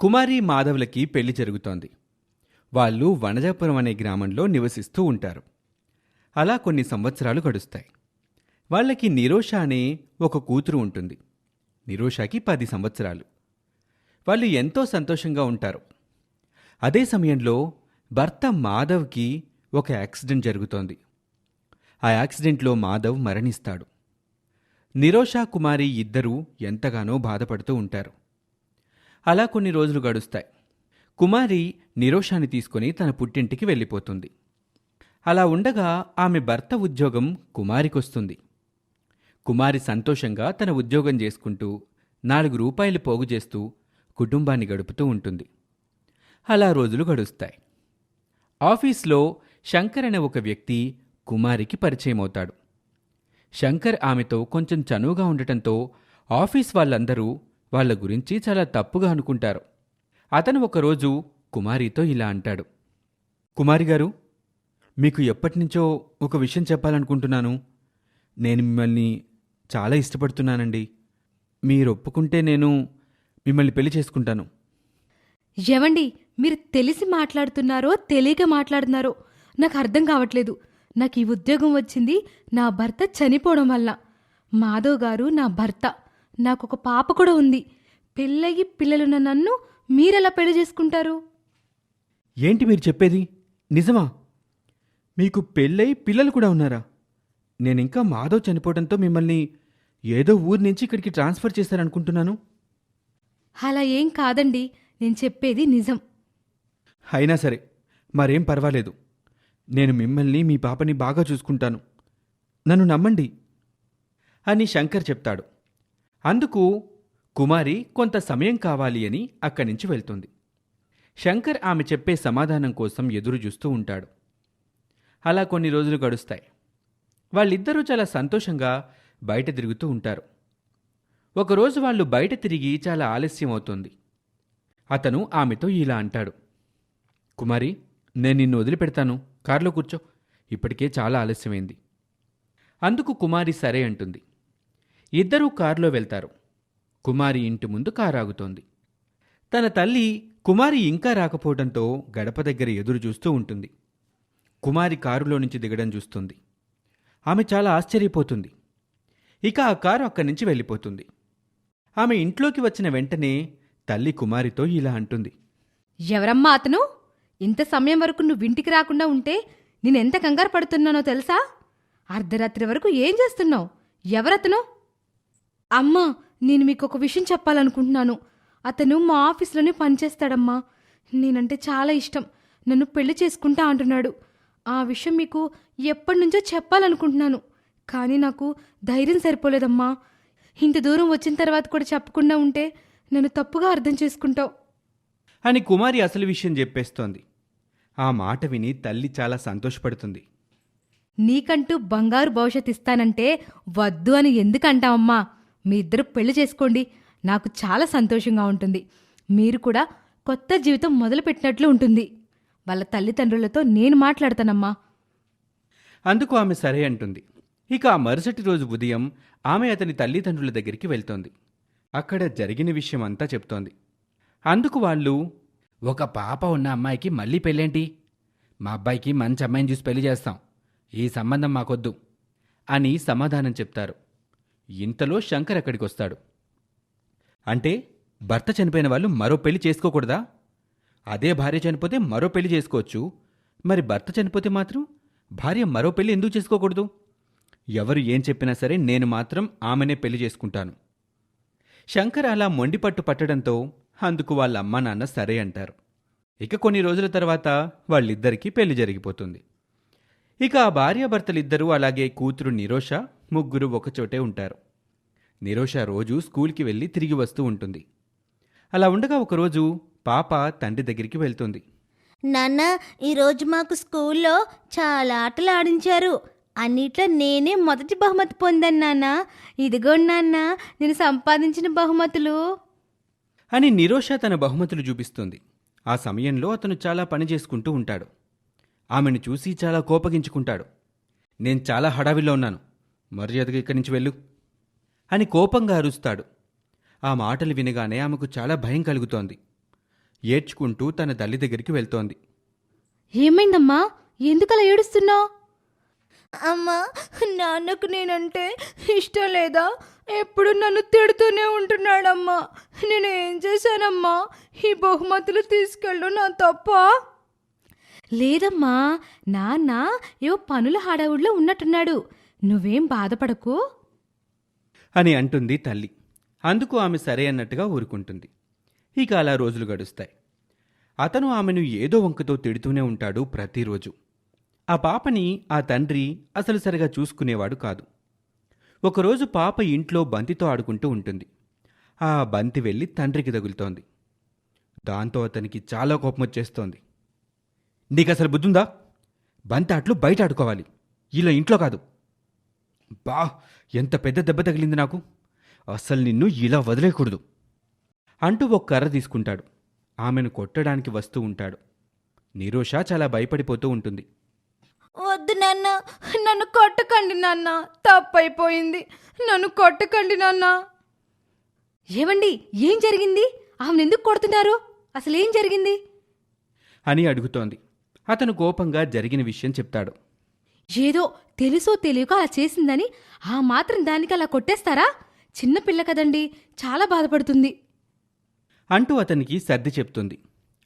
కుమారి మాధవులకి పెళ్ళి జరుగుతోంది. వాళ్ళు వనజాపురం అనే గ్రామంలో నివసిస్తూ ఉంటారు. అలా కొన్ని సంవత్సరాలు గడుస్తాయి. వాళ్ళకి నిరోష అనే ఒక కూతురు ఉంటుంది. నిరోషాకి పది సంవత్సరాలు. వాళ్ళు ఎంతో సంతోషంగా ఉంటారు. అదే సమయంలో భర్త మాధవ్కి ఒక యాక్సిడెంట్ జరుగుతోంది. ఆ యాక్సిడెంట్లో మాధవ్ మరణిస్తాడు. నిరోషా కుమారి ఇద్దరూ ఎంతగానో బాధపడుతూ ఉంటారు. అలా కొన్ని రోజులు గడుస్తాయి. కుమారి నిరోషాని తీసుకుని తన పుట్టింటికి వెళ్ళిపోతుంది. అలా ఉండగా ఆమె భర్త ఉద్యోగం కుమారికొస్తుంది. కుమారి సంతోషంగా తన ఉద్యోగం చేసుకుంటూ నాలుగు రూపాయలు పోగు చేస్తూ కుటుంబాన్ని గడుపుతూ ఉంటుంది. అలా రోజులు గడుస్తాయి. ఆఫీస్లో శంకర్ అనే ఒక వ్యక్తి కుమారికి పరిచయం అవుతాడు శంకర్ ఆమెతో కొంచెం చనువుగా ఉండటంతో ఆఫీస్ వాళ్ళందరూ వాళ్ళ గురించి చాలా తప్పుగా అనుకుంటారు. అతను ఒకరోజు కుమారితో ఇలా అంటాడు. కుమారి గారు మీకు ఎప్పటినుంచో ఒక విషయం చెప్పాలనుకుంటున్నాను. నేను మిమ్మల్ని చాలా ఇష్టపడుతున్నానండి. మీరు ఒప్పుకుంటే నేను మిమ్మల్ని పెళ్ళి చేసుకుంటాను. ఏవండి మీరు తెలిసి మాట్లాడుతున్నారో తెలియక మాట్లాడుతున్నారో నాకు అర్థం కావట్లేదు. నాకు ఈ ఉద్యోగం వచ్చింది నా భర్త చనిపోవడం వల్ల. మాధవ్ గారు నా భర్త. నాకు ఒక పాప కూడా ఉంది. పెళ్ళయి పిల్లలున్న నన్ను మీరెలా పెళ్ళి చేసుకుంటారు? ఏంటి మీరు చెప్పేది? నిజమా? మీకు పెళ్ళై పిల్లలు కూడా ఉన్నారా? నేను ఇంకా మాధవ్ చనిపోవడంతో మిమ్మల్ని ఏదో ఊరి నుంచి ఇక్కడికి ట్రాన్స్ఫర్ చేశారనుకుంటున్నాను. అలా ఏం కాదండి. నేను చెప్పేది నిజం. అయినా సరే మరేం పర్వాలేదు. నేను మిమ్మల్ని మీ పాపని బాగా చూసుకుంటాను. నన్ను నమ్మండి. అని శంకర్ చెప్తాడు. అందుకు కుమారి కొంత సమయం కావాలి అని అక్కడి నుంచి వెళ్తుంది. శంకర్ ఆమె చెప్పే సమాధానం కోసం ఎదురు చూస్తూ ఉంటాడు. అలా కొన్ని రోజులు గడుస్తాయి. వాళ్ళిద్దరూ చాలా సంతోషంగా బయట తిరుగుతూ ఉంటారు. ఒకరోజు వాళ్ళు బయట తిరిగి చాలా ఆలస్యం అవుతుంది. అతను ఆమెతో ఇలా అంటాడు. కుమారి నేను నిన్ను వదిలిపెడతాను. కారులో కూర్చో. ఇప్పటికే చాలా ఆలస్యమైంది. అందుకు కుమారి సరే అంటుంది. ఇద్దరూ కారులో వెళ్తారు. కుమారి ఇంటి ముందు కారు ఆగుతోంది తన తల్లి కుమారి ఇంకా రాకపోవడంతో గడప దగ్గర ఎదురు చూస్తూ ఉంటుంది. కుమారి కారులో నుంచి దిగడం చూస్తుంది. ఆమె చాలా ఆశ్చర్యపోతుంది. ఇక ఆ కారు అక్కడి నుంచి వెళ్ళిపోతుంది. ఆమె ఇంట్లోకి వచ్చిన వెంటనే తల్లి కుమారితో ఇలా అంటుంది. ఎవరమ్మా అతను? ఇంత సమయం వరకు నువ్వు ఇంటికి రాకుండా ఉంటే నేనెంత కంగారు పడుతున్నానో తెలుసా? అర్ధరాత్రి వరకు ఏం చేస్తున్నావు? ఎవరతను? అమ్మా నేను మీకు ఒక విషయం చెప్పాలనుకుంటున్నాను. అతను మా ఆఫీస్లోనే పనిచేస్తాడమ్మా. నేనంటే చాలా ఇష్టం. నన్ను పెళ్ళి చేసుకుంటా అంటున్నాడు. ఆ విషయం మీకు ఎప్పటి నుంచో చెప్పాలనుకుంటున్నాను. కానీ నాకు ధైర్యం సరిపోలేదమ్మా. ఇంత దూరం వచ్చిన తర్వాత కూడా చెప్పకుండా ఉంటే నన్ను తప్పుగా అర్థం చేసుకుంటావు. అని కుమారి అసలు విషయం చెప్పేస్తోంది. ఆ మాట విని తల్లి చాలా సంతోషపడుతుంది. నీకంటూ బంగారు భవిష్యత్ ఇస్తానంటే వద్దు అని ఎందుకు అంటావమ్మా మీ ఇద్దరు పెళ్ళి చేసుకోండి. నాకు చాలా సంతోషంగా ఉంటుంది. మీరు కూడా కొత్త జీవితం మొదలుపెట్టినట్లు ఉంటుంది. వాళ్ళ తల్లిదండ్రులతో నేను మాట్లాడతానమ్మా. అందుకు ఆమె సరే అంటుంది. ఇక ఆ మరుసటి రోజు ఉదయం ఆమె అతని తల్లిదండ్రుల దగ్గరికి వెళ్తోంది. అక్కడ జరిగిన విషయం అంతా చెప్తోంది. అందుకు వాళ్ళు ఒక పాప ఉన్న అమ్మాయికి మళ్ళీ పెళ్ళేంటి? మా అబ్బాయికి మంచి అమ్మాయిని చూసి పెళ్ళి చేస్తాం. ఈ సంబంధం మాకొద్దు అని సమాధానం చెప్తారు. ఇంతలో శంకర్ అక్కడికొస్తాడు అంటే భర్త చనిపోయిన వాళ్ళు మరో పెళ్ళి చేసుకోకూడదా? అదే భార్య చనిపోతే మరో పెళ్ళి చేసుకోవచ్చు. మరి భర్త చనిపోతే మాత్రం భార్య మరో పెళ్ళి ఎందుకు చేసుకోకూడదు? ఎవరు ఏం చెప్పినా సరే నేను మాత్రం ఆమెనే పెళ్ళి చేసుకుంటాను. శంకర్ అలా మొండిపట్టు పట్టడంతో అందుకు వాళ్ళ అమ్మా నాన్న సరే అంటారు. ఇక కొన్ని రోజుల తర్వాత వాళ్ళిద్దరికీ పెళ్ళి జరిగిపోతుంది. ఇక ఆ భార్యాభర్తలిద్దరూ అలాగే కూతురు నిరోష ముగ్గురు ఒకచోటే ఉంటారు. నిరోష రోజు స్కూల్కి వెళ్ళి తిరిగి వస్తూ ఉంటుంది. అలా ఉండగా ఒకరోజు పాప తండ్రి దగ్గరికి వెళ్తుంది. నాన్న ఈరోజు మాకు స్కూల్లో చాలా ఆటలు ఆడించారు. అన్నిట్లో నేనే మొదటి బహుమతి పొందాను నాన్న. ఇదిగోండి నాన్న నేను సంపాదించిన బహుమతులు. అని నిరోష తన బహుమతులు చూపిస్తుంది. ఆ సమయంలో అతను చాలా పని చేసుకుంటూ ఉంటాడు. ఆమెను చూసి చాలా కోపగించుకుంటాడు. నేను చాలా హడావిల్లో ఉన్నాను. మర్యాదగా ఇక్కడి నుంచి వెళ్ళు అని కోపంగా అరుస్తాడు. ఆ మాటలు వినగానే ఆమెకు చాలా భయం కలుగుతోంది. ఏడ్చుకుంటూ తన తల్లి దగ్గరికి వెళ్తోంది. ఏమైందమ్మా? ఎందుకలా ఏడుస్తున్నావు? అమ్మా నాన్నకు నేనంటే ఇష్టం లేదా? ఎప్పుడు నన్ను తిడుతూనే ఉంటున్నాడమ్మా. నేను ఏం చేశానమ్మా? ఈ బహుమతులు తీసుకెళ్ళు నా తప్ప? లేదమ్మా నాన్న ఏవో పనుల హడావుడిలో ఉన్నట్టున్నాడు. నువ్వేం బాధపడకు. అని అంటుంది తల్లి. అందుకు ఆమె సరే అన్నట్టుగా ఊరుకుంటుంది. ఇక అలా రోజులు గడుస్తాయి. అతను ఆమెను ఏదో వంకతో తిడుతూనే ఉంటాడు ప్రతిరోజు. ఆ పాపని ఆ తండ్రి అసలు సరిగా చూసుకునేవాడు కాదు. ఒకరోజు పాప ఇంట్లో బంతితో ఆడుకుంటూ ఉంటుంది. ఆ బంతి వెళ్ళి తండ్రికి తగులుతోంది. దాంతో అతనికి చాలా కోపం వచ్చేస్తోంది నీకు అసలు బుద్ధుందా? బంతి ఆటలు బయట ఆడుకోవాలి ఇలా ఇంట్లో కాదు. బా ఎంత పెద్ద దెబ్బ తగిలింది నాకు. అస్సలు నిన్ను ఇలా వదిలేయకూడదు అంటూ ఒక కర్ర తీసుకుంటాడు. ఆమెను కొట్టడానికి వస్తూ ఉంటాడు. నిరోష చాలా భయపడిపోతూ ఉంటుంది. వద్దు నాన్న నన్ను కొట్టకండి నాన్న. తప్పైపోయింది. నన్ను కొట్టకండి నాన్న. ఏమండి ఏం జరిగింది? ఆమెను ఎందుకు కొడుతున్నారు? అసలు ఏం జరిగింది? అని అడుగుతోంది. అతను కోపంగా జరిగిన విషయం చెప్తాడు. ఏదో తెలుసో తెలియక అలా చేసిందని ఆ మాత్రం దానికి అలా కొట్టేస్తారా? చిన్నపిల్ల కదండి చాలా బాధపడుతుంది. అంటూ అతనికి సర్ది చెప్తుంది.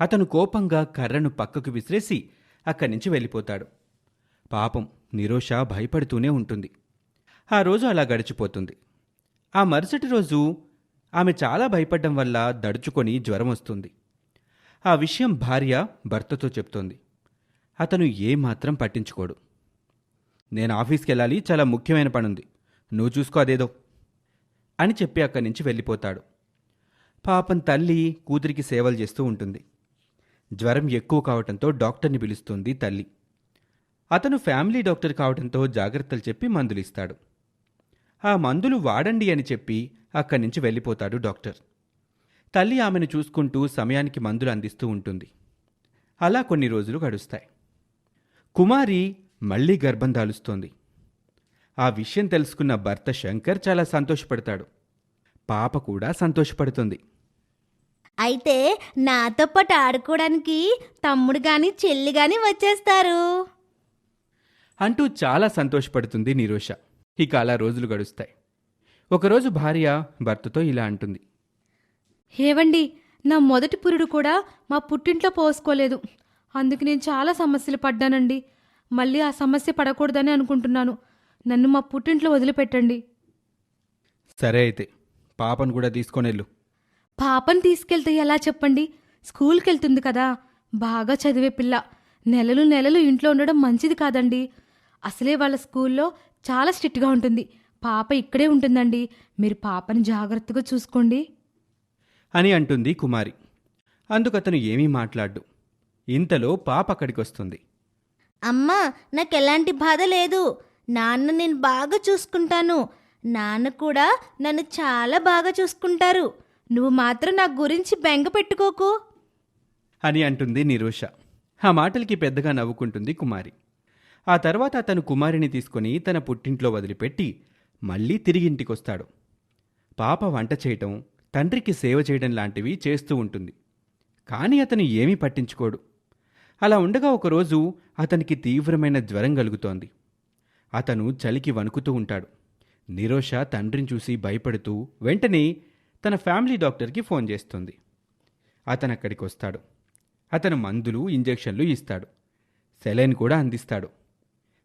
అతను కోపంగా కర్రను పక్కకు విసిరేసి అక్కడి నుంచి వెళ్ళిపోతాడు. పాపం నిరోష భయపడుతూనే ఉంటుంది. ఆ రోజు అలా గడిచిపోతుంది. ఆ మరుసటి రోజు ఆమె చాలా భయపడ్డం వల్ల దడుచుకొని జ్వరం వస్తుంది. ఆ విషయం భార్య భర్తతో చెప్తోంది. అతను ఏమాత్రం పట్టించుకోడు. నేను ఆఫీస్కి వెళ్ళాలి చాలా ముఖ్యమైన పనుంది. నువ్వు చూసుకో అదేదో అని చెప్పి అక్కడి నుంచి వెళ్ళిపోతాడు. పాపం తల్లి కూతురికి సేవలు చేస్తూ ఉంటుంది. జ్వరం ఎక్కువ కావటంతో డాక్టర్ని పిలుస్తుంది తల్లి. అతను ఫ్యామిలీ డాక్టర్ కావడంతో జాగ్రత్తలు చెప్పి మందులు ఇస్తాడు. ఆ మందులు వాడండి అని చెప్పి అక్కడి నుంచి వెళ్ళిపోతాడు డాక్టర్. తల్లి ఆమెను చూసుకుంటూ సమయానికి మందులు అందిస్తూ ఉంటుంది. అలా కొన్ని రోజులు గడుస్తాయి. కుమారి మళ్ళీ గర్భం దాలుస్తోంది. ఆ విషయం తెలుసుకున్న భర్త శంకర్ చాలా సంతోషపడతాడు. పాప కూడా సంతోషపడుతుంది. అయితే నాతో పాటు ఆడుకోవడానికి తమ్ముడు గాని చెల్లి గాని వచ్చేస్తారు. అంటూ చాలా సంతోషపడుతుంది నిరోష. ఇక అలా రోజులు గడుస్తాయి. ఒకరోజు భార్య భర్తతో ఇలా అంటుంది. ఏవండి నా మొదటి పురుడు కూడా మా పుట్టింట్లో పోసుకోలేదు. అందుకు నేను చాలా సమస్యలు పడ్డానండి. మళ్ళీ ఆ సమస్య పడకూడదని అనుకుంటున్నాను. నన్ను మా పుట్టింట్లో వదిలిపెట్టండి. సరే అయితే పాపను కూడా తీసుకొనెళ్ళు. పాపని తీసుకెళ్తే ఎలా చెప్పండి? స్కూల్కి వెళ్తుంది కదా. బాగా చదివే పిల్ల. నెలలు నెలలు ఇంట్లో ఉండడం మంచిది కాదండి. అసలే వాళ్ళ స్కూల్లో చాలా స్ట్రిక్ట్గా ఉంటుంది. పాప ఇక్కడే ఉంటుందండి. మీరు పాపని జాగ్రత్తగా చూసుకోండి. అని అంటుంది కుమారి. అందుకతను ఏమీ మాట్లాడ్డు. ఇంతలో పాప అక్కడికి వస్తుంది అమ్మా నాకు ఎలాంటి బాధ లేదు. నాన్న నేను బాగా చూసుకుంటాను. నాన్న కూడా నన్ను చాలా బాగా చూసుకుంటారు. నువ్వు మాత్రం నా గురించి బెంగ పెట్టుకోకు. అని అంటుంది నిరోష. ఆ మాటలకి పెద్దగా నవ్వుకుంటుంది కుమారి. ఆ తర్వాత అతను కుమారిని తీసుకొని తన పుట్టింట్లో వదిలిపెట్టి మళ్ళీ తిరిగి ఇంటికొస్తాడు. పాప వంట చేయటం తండ్రికి సేవ చేయడం లాంటివి చేస్తూ ఉంటుంది. కానీ అతను ఏమీ పట్టించుకోడు. అలా ఉండగా ఒకరోజు అతనికి తీవ్రమైన జ్వరం కలుగుతోంది అతను చలికి వణుకుతూ ఉంటాడు. నిరోష తండ్రిని చూసి భయపడుతూ వెంటనే తన ఫ్యామిలీ డాక్టర్కి ఫోన్ చేస్తుంది. అతను అక్కడికి వస్తాడు. అతను మందులు ఇంజెక్షన్లు ఇస్తాడు. సెలైన్ కూడా అందిస్తాడు.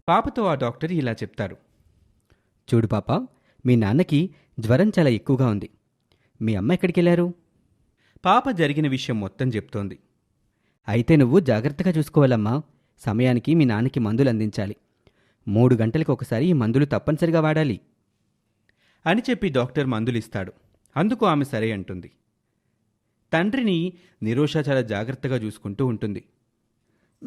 పాపతో ఆ డాక్టర్ ఇలా చెప్తారు. చూడు పాప మీ నాన్నకి జ్వరం చాలా ఎక్కువగా ఉంది. మీ అమ్మ ఎక్కడికి వెళ్ళారు పాప జరిగిన విషయం మొత్తం చెప్తోంది. అయితే నువ్వు జాగ్రత్తగా చూసుకోవాలమ్మా. సమయానికి మీ నాన్నకి మందులు అందించాలి. మూడు గంటలకు ఒకసారి ఈ మందులు తప్పనిసరిగా వాడాలి. అని చెప్పి డాక్టర్ మందులు ఇస్తాడు అందుకు ఆమె సరే అంటుంది. తండ్రిని నిరోష చాలా జాగ్రత్తగా చూసుకుంటూ ఉంటుంది.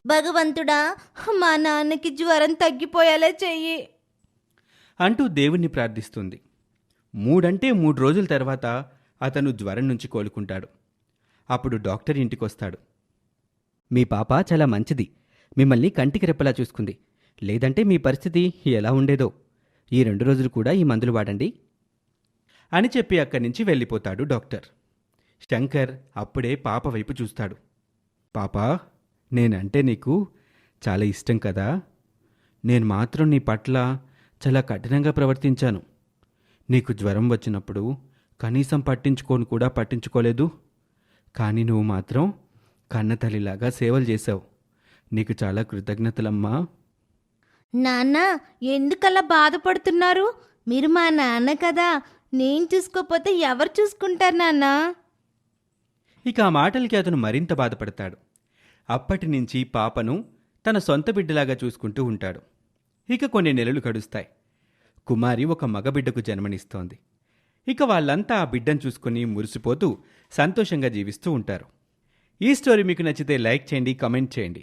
భగవంతుడా మా నాన్నకి జ్వరం తగ్గిపోయేలా చెయ్యి. అంటూ దేవుణ్ణి ప్రార్థిస్తుంది. మూడంటే మూడు రోజుల తర్వాత అతను జ్వరం నుంచి కోలుకుంటాడు. అప్పుడు డాక్టర్ ఇంటికొస్తాడు. మీ పాప చాలా మంచిది. మిమ్మల్ని కంటికి రెప్పలా చూసుకుంది. లేదంటే మీ పరిస్థితి ఎలా ఉండేదో? ఈ రెండు రోజులు కూడా ఈ మందులు వాడండి. అని చెప్పి అక్కడి నుంచి వెళ్ళిపోతాడు డాక్టర్. శంకర్ అప్పుడే పాప వైపు చూస్తాడు. పాపా నేనంటే నీకు చాలా ఇష్టం కదా? నేను మాత్రం నీ పట్ల చాలా కఠినంగా ప్రవర్తించాను. నీకు జ్వరం వచ్చినప్పుడు కనీసం పట్టించుకోను కూడా పట్టించుకోలేదు. కానీ నువ్వు మాత్రం కన్నతల్లిలాగా సేవలు చేశావు. నీకు చాలా కృతజ్ఞతలమ్మా. నాన్న ఎందుకలా బాధపడుతున్నారు? మీరు మా నాన్న కదా. నేను చూసుకోకపోతే ఎవరు చూసుకుంటారు నాన్న? ఇక ఆ మాటలకి అతను మరింత బాధపడతాడు. అప్పటి నుంచి పాపను తన సొంత బిడ్డలాగా చూసుకుంటూ ఉంటాడు. ఇక కొన్ని నెలలు గడుస్తాయి. కుమారి ఒక మగబిడ్డకు జన్మనిస్తోంది. ఇక వాళ్ళంతా ఆ బిడ్డను చూసుకుని మురిసిపోతూ సంతోషంగా జీవిస్తూ ఉంటారు. ఈ స్టోరీ మీకు నచ్చితే లైక్ చేయండి కమెంట్ చేయండి.